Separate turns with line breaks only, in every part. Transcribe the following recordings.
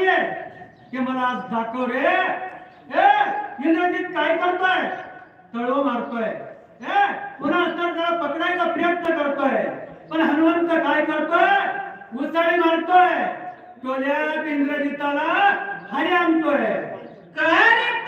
बघतीये की मला आज दाखव रे. ए इंद्रजित काय करतोय? तळो मारतोय. पुन्हा तर त्याला पकडायचा प्रयत्न करतोय. पण हनुमंत काय करतोय? उसाळी मारतोय. टोल्या इंद्रजिताला हरी आणतोय. काय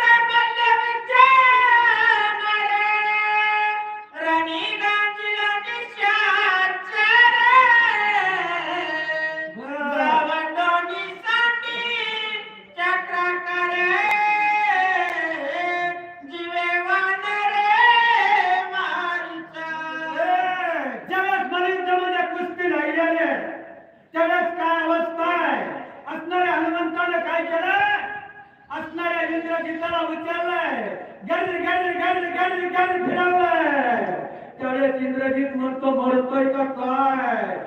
त्यावेळेस म्हणतो मरतोय का काय?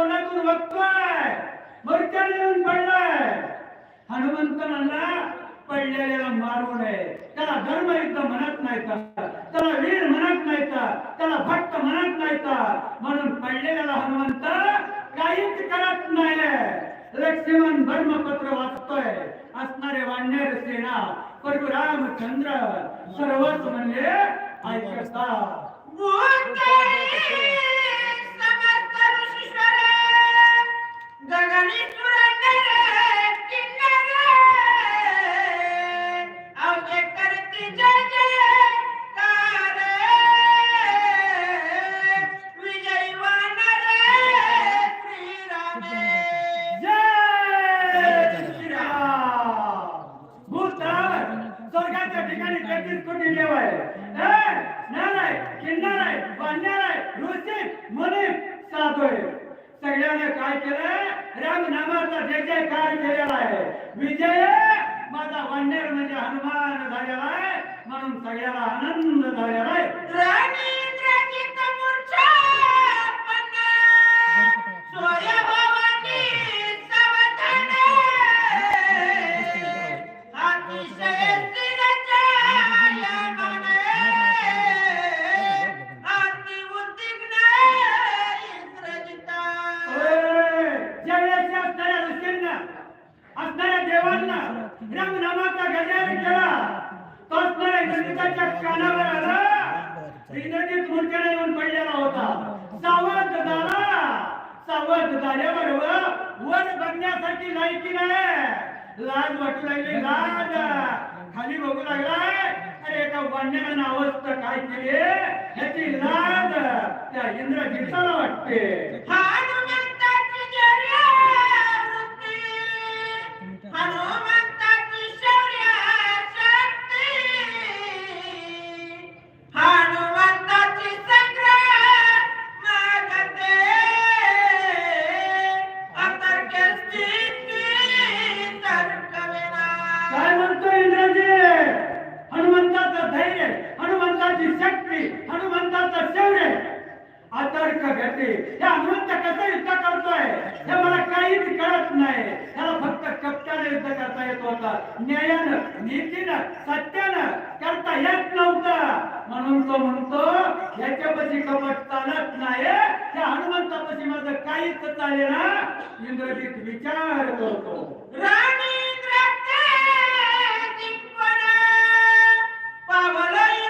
कोणातून तोंडातून बघतोय. मरत्याने येऊन पडलाय. हनुमंतांना पडलेल्याला मारू नये त्याला धर्म धर्मयुद्ध म्हणत नाही त्याला वीर म्हणत नाही त्याला भक्त म्हणत नाही म्हणून पडलेल्याला हनुमंत काहीच करत नाही लक्ष्मण धर्मपत्र वाचतोय. असणारे वाढणारे सेना प्रभू रामचंद्र सर्वच म्हणजे ऐकता
गगनीश्वर
वाण्यानं काय केले? ह्याची लाज त्या इंद्रजिताला वाटते. हा न्यायानं नीतीनं सत्यानं करता येत नव्हतं. म्हणून तो म्हणतो याच्यापाशी कपट चालत नाही त्या हनुमंतापाशी माझं काहीच चालेल ना. इंद्रजित विचार करतो.
राणी पावलं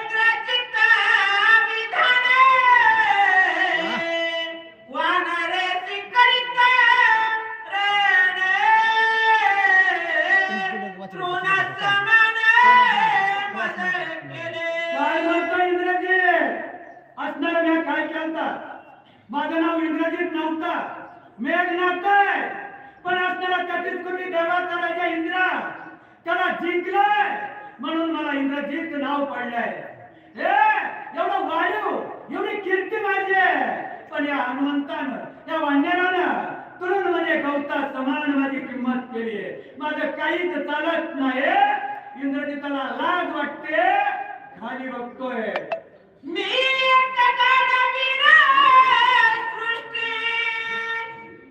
माझं नाव इंद्रजित नव्हतं मेघ नव्हतंय पण आज त्याला कधीच कुठे देवाचा राजा इंद्रा. त्याला जिंकलाय. म्हणून मला इंद्रजीत नाव पडलंय. एवढं वायू एवढी कीर्ती माझी आहे. पण या हनुमंतानं या वंजनानं तुरुण म्हणजे गवता समान माझी किंमत केली आहे. माझं काहीच चालत नाही. इंद्रजिताला लाज वाटते. खाली बघतोय.
मी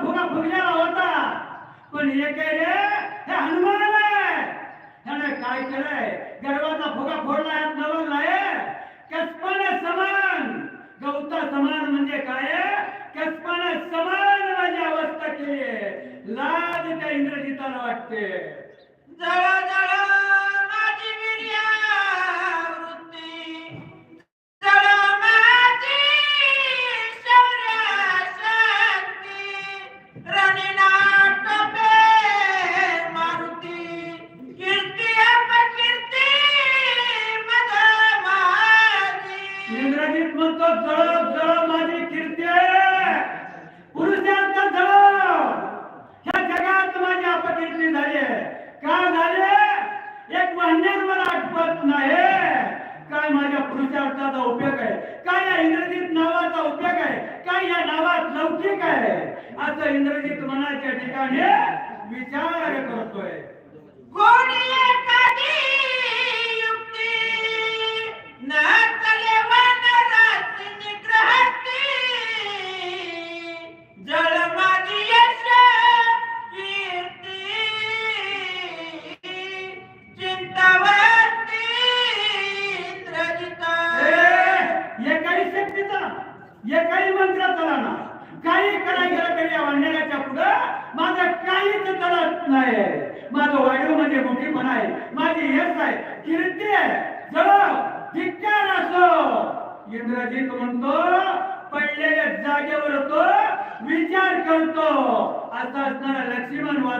फुगा फुगलेला होता. पण हे काय रे? हे हनुमान त्याने काय केलंय?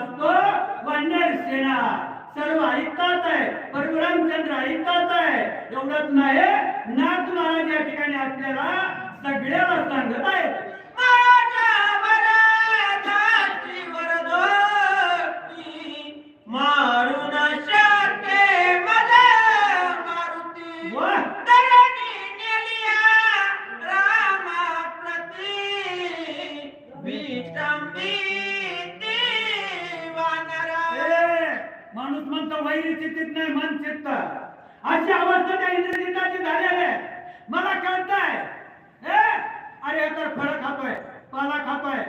असतो वानर सेना. सर्व ऐकतात आहे. परभुरामचंद्र ऐकतात आहे. एवढंच नाही ना तुम्हाला या ठिकाणी आपल्याला सगळ्याला सांगत आहे अशी अवस्था त्या इंद्रजिताची झालेली आहे. मला कळताय. अरे तर फळ खातोय पाला खातोय.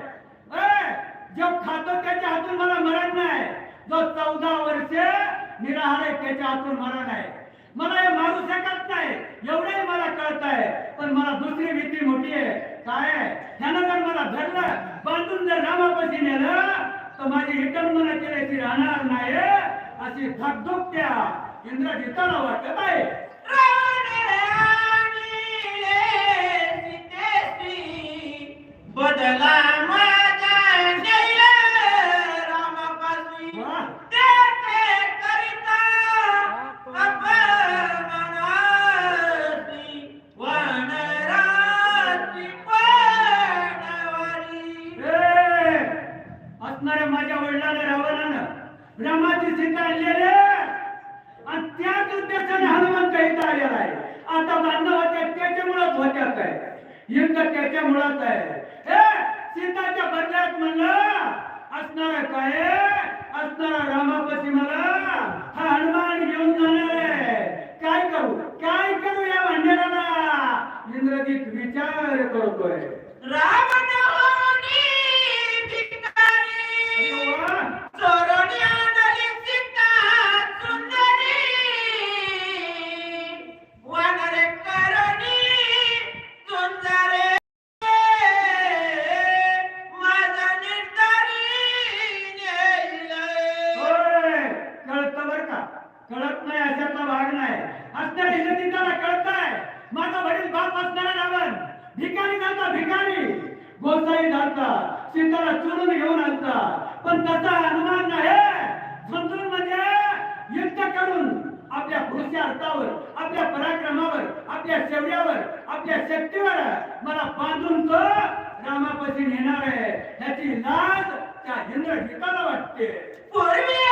जो खातो त्याच्या हातून मला मरण नाही. जो चौदा वर्ष निराहार आहे त्याच्या हातून मरण आहे. मला हे मारू शकत नाही. एवढे मला कळत आहे पण मला दुसरी भीती मोठी आहे. काय ह्यानं जर मला धरलं बांधून जर रामापाशी नेलं तर माझी एकंदना केल्याची राहणार नाही अशी थकदुक त्या इंद्रजिताला वाटत आहे
बदला
इंद्रजिताला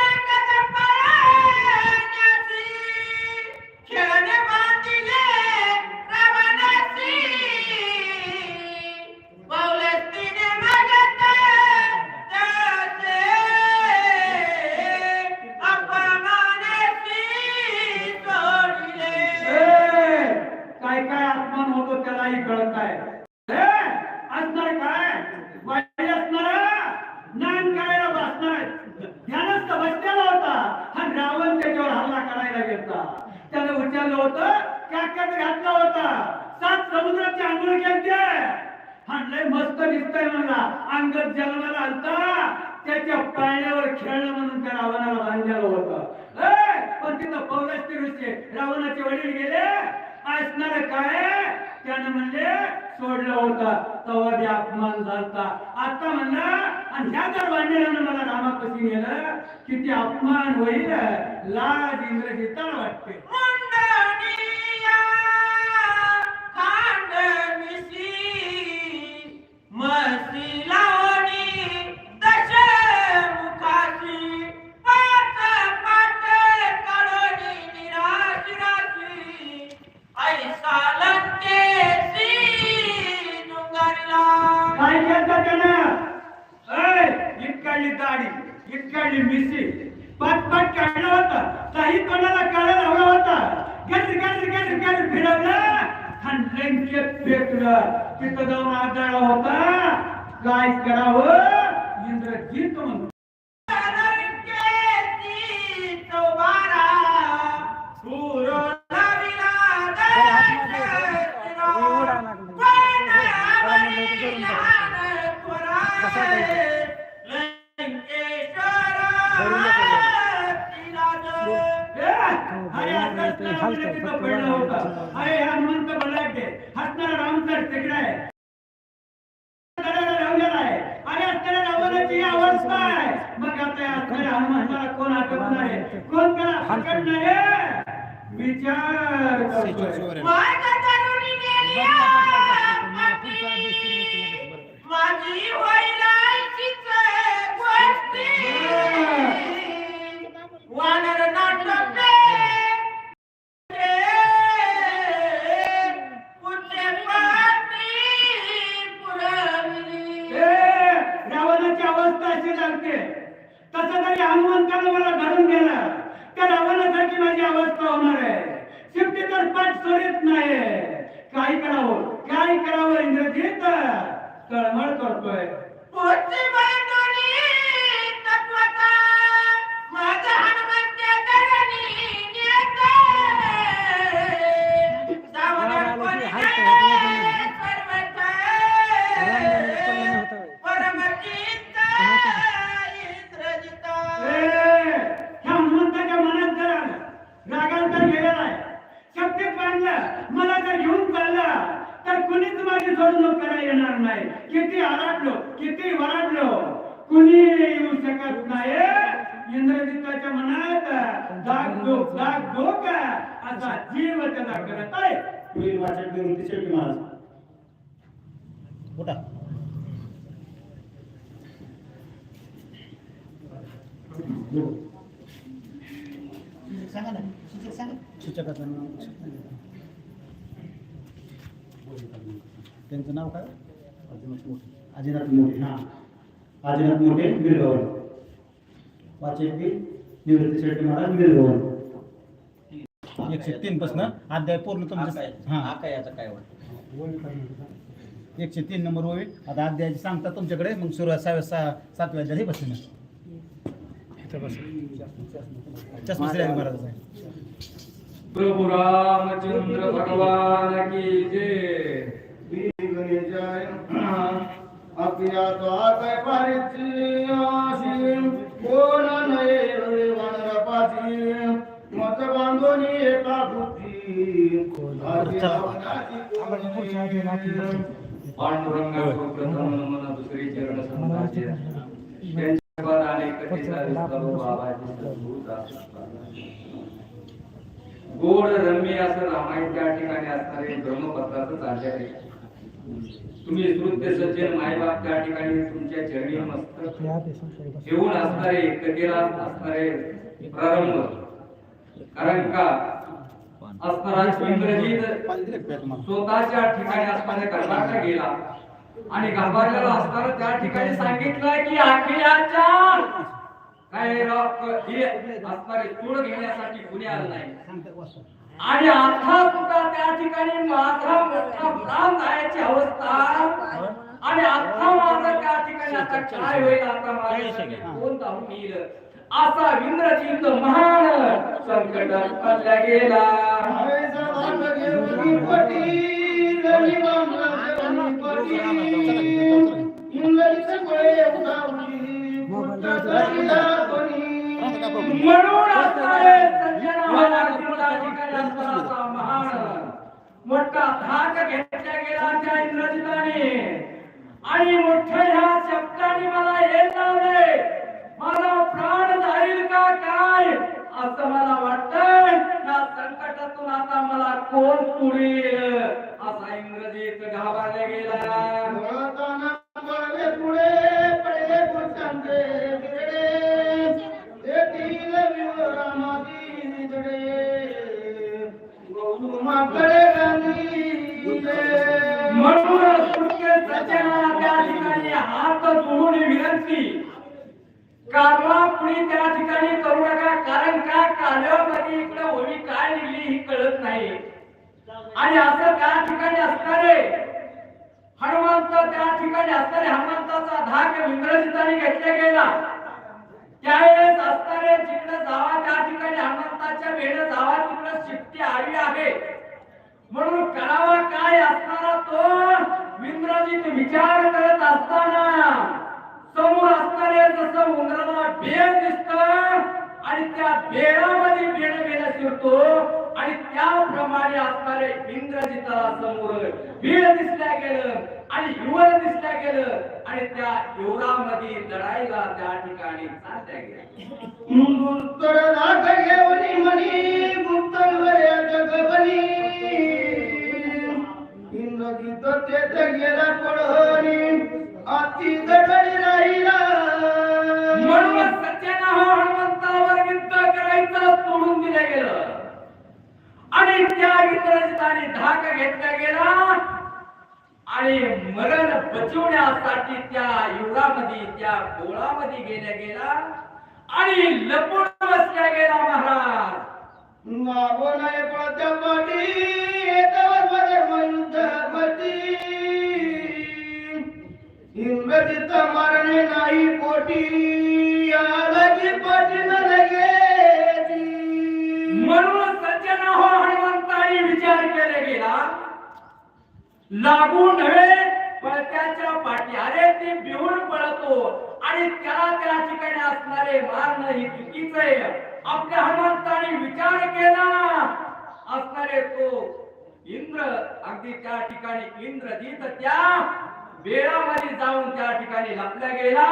आहे म्हणला. अंगत जन्माला आलता. त्याच्या पाळण्यावर खेळणं म्हणून त्या रावणाला बांधलेलं होतं. पण तिथं पौलस्ती ऋषी रावणाचे वडील गेले. असणार काय? त्यानं म्हणले सोडलं होतं. तेव्हा ते अपमान झालता. आता म्हणला आणि ह्या जर बांधलेल्यानं मला रामापाशी नेलं किती अपमान होईल. लाज इंग्रजीताला वाटते.
मसी लावणी दशमुखाची पाच पाट काढणी निराश राशी. ऐसा लंकेसी डोंगरला
काय केलं त्यानं? ऐ, इतकाली दाढी इतकाली मिशी. पाच पाच काढलं होतं. काही कोणाला काढा लावला होता. गज गज गज गज फिरवलं. आणि फेकलं तिथं जाऊन आदळला होता. काय करावं इंद्रजित म्हणून अरे आता पडलं होतं. अरे हनुमंत बलाढ्य. हसणारा रामचंद्र तिकडे. आहे. अरे असणाऱ्या रावणाची ही अवस्था आहे. मग आता या असणाऱ्या हनुमंताला कोण अटकणार आहे? कोण त्याला विचार.
माझी वैलायचीच
हनुमंतानं मला धरून गेलं तर रावणासाठी माझी अवस्था होणार आहे. शेवटी तर पाठ सोडत नाही. काय करावं? काय करावं इंद्रजीत? तळमळ करतोय.
माझा
सोडणूक करायला येणार नाही. किती आराडलो किती वराडलो. कुणी येऊ शकत नाही. इंद्रजिताच्या मनात दाग दोक दाग दोक असा जीव त्याचा करत आहे.
पुढील वाचन निवृत्ती शेट्टी महाराज उठा. सांगा ना सूचक सांगा. सूचकाचं नाव. त्यांचं नाव काय? आदिनाथ मोठे. हां. आदिनाथ मोठे वीरगवन वाचक बी निवृत्ती शेट्टी महाराज वीरगवन एकशे तीन पासन. अध्याय पूर्ण तुमचं हां.
याचं काय वाटतं?
एकशे तीन नंबर होईल आता अध्यायाची सांगता तुमच्याकडे. मग सुरुवात सहाव्या सहा सातव्या अध्याय बसले चष्मा श्रेणी महाराज.
प्रभु रामचंद्र भगवान की जय.
मत बांधोनी एका बुद्धी
पांडुरंगा दुसरी चरण. गोड रम्य असं रामायण त्या ठिकाणी असणारे ब्रह्मपत्राचं चालले आहे. तुम्ही श्रुत्य सज्जन मायबाप त्या ठिकाणी तुमच्या चरणी मस्तक ठेवून असणारे कथेला असणारे प्रारंभ. कारण का? असणारा इंग्रजीत स्वतःच्या ठिकाणी असणाऱ्या गर्भाचा गेला आणि गाभारलेला असताना त्या ठिकाणी सांगितलं की अखिल्याच्या काय हे असणारे चूड घेण्यासाठी कुणी आलं नाही? आणि आता सुद्धा त्या ठिकाणी माझा मोठा प्राण जायची अवस्था. आणि आता माझं त्या ठिकाणी आता काय होईल आता माझ्यासाठी कोण जाऊन येईल? असा इंद्रजित महान संकट पडला गेला. म्हणून असणारे सज्जनाला त्या ठिकाणी असणारा महान मोठा धाक घेतला गेला त्या इंद्रजिताने आणि मोठ्या ह्या शब्दाने मला हे लावले मला प्राण जाईल का काय असं मला वाटतंय. या संकटातून आता मला कोण पुरेल असा इंग्रजीत घाबरला गेला म्हणून सुटके सज्जनाला त्या ठिकाणी हात जोडून विनंती कारवा कुणी त्या ठिकाणी करू नका कारण का कालव्यामध्ये इकडे होळी काय लिहिली ही कळत नाही आणि असं त्या ठिकाणी असणारे हनुमंत त्या ठिकाणी असणारे हनुमंताचा धाक इंग्रजीताने घेतला गेला त्यावेळेस असणारे जिकडे जावा त्या ठिकाणी हनुमंताच्या वेळ जावा तिकडे शिट्टी आली आहे म्हणून करावा काय असणारा कदाचित विचार करत असताना समोर असणारे जसं उंदराला बेळ दिसत आणि त्या बेळामध्ये बेळ बेळ शिरतो आणि त्याप्रमाणे असणारे इंद्रजिताला समोर बीळ दिसल्या गेलं आणि युवर दिसल्या गेलं आणि त्या युवरामध्ये लढाईला त्या ठिकाणी चालल्या गेल्या. म्हणून सत्याना हनुमंतावर युद्ध करायचं सोडून दिलं गेलं. आणि त्या इंद्रजिताने धाक घेतला गेला. आणि मरण बचवण्यासाठी त्या युगामध्ये त्या गोळामध्ये गेल्या गेला. आणि लपून बसल्या गेला महाराज.
इंग्रजीत मारणे नाही पोटी यालाची पाठी न लगे
म्हणून सज्जन हो हनुमंताने विचार केला गेला. लागून हे पण त्याच्या पाठी. अरे ते बिहून पळतो. आणि त्याला त्या ठिकाणी असणारे मारणं हे चुकीचं आहे. आपल्या हनुमंताने विचार केला. असणारे तो इंद्र अगदी त्या ठिकाणी इंद्रजित त्या बेळामध्ये जाऊन त्या ठिकाणी लपल्या गेला.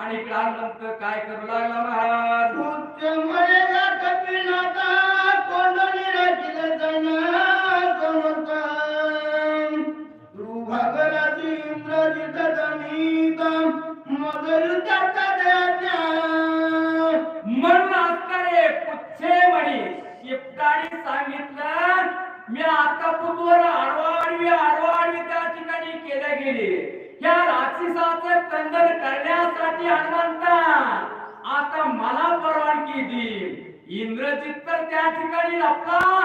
आणि इकडे हनुमंत काय करू लागला महाराज?
उच्च मळेला कपिनाथा कोंडणी राखील मगर
म्हणून असणारे पुच्छे म्हणे. शिपटाने सांगितलं मी आता पूर्वर आडवाडवी आडवाडवी त्या ठिकाणी केल्या गेले. या राक्षसाचं खंडन करण्यासाठी हनुमंता आता मला परवानगी दे. इंद्रजित तर त्या ठिकाणी लपला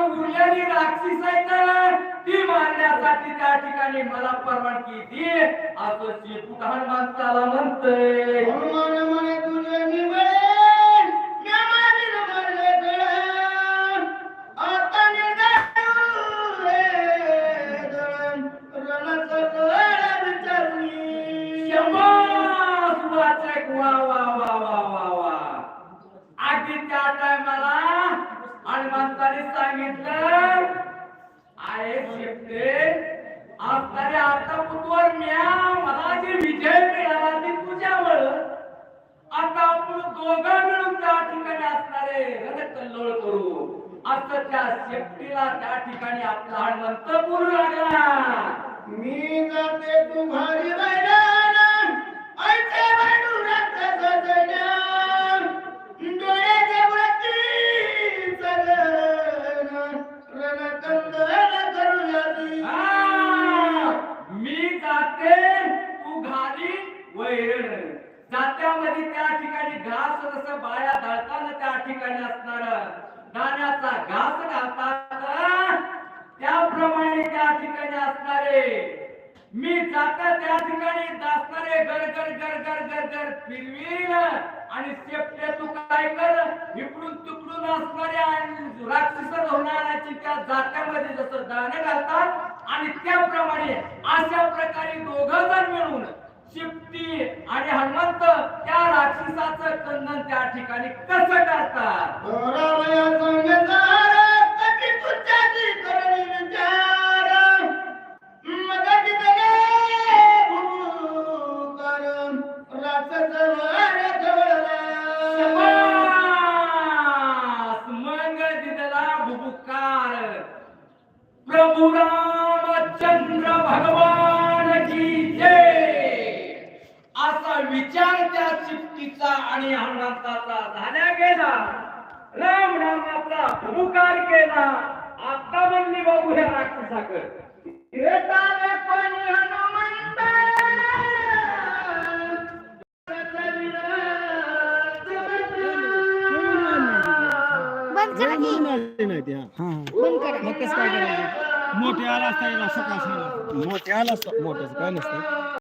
उरलेली राक्षस आहे तर ती मारण्यासाठी त्या ठिकाणी मला परवानगी दे. असं शेपूट हनुमंताला म्हणतंय.
हनुमान म्हणे तुझे
सुवाचक वा वा वा वा वा वा. अगदी त्या टायमाला हनुमंताने सांगितलं आहे शिकते असणारे आता बुधवार म्या मला जे विजय मिळाला ते तुझ्यावर. आता आपण दोघं मिळून त्या ठिकाणी असणारे रणकल्लोळ करू. असं त्या शेपटीला त्या ठिकाणी आपला हनुमंत बोलू लागला.
मी जाते तुम्हारी मैदान ऐसे
वैरण त्या ठिकाणी घास जसं बाया दळताना त्या ठिकाणी असणार दाण्याचा घास घालतात. त्याप्रमाणे त्या ठिकाणी असणारे मी जाता त्या ठिकाणी असणारे गर गर गर गर गर गर फिरवीन. आणि शेपटे तू काय कर? इकडून तिकडून असणारे आणि राक्षस होणाऱ्याची त्या जात्यामध्ये जसं दाणे घालतात. आणि त्याप्रमाणे अशा प्रकारे दोघं जण मिळून शिप्टी आणि हनुमंत त्या राक्षसाचं कंदन त्या ठिकाणी कसं करतात?
करा
मोठे आला असता सकाळ मोठे आला असता मोठ्याच काय नसतं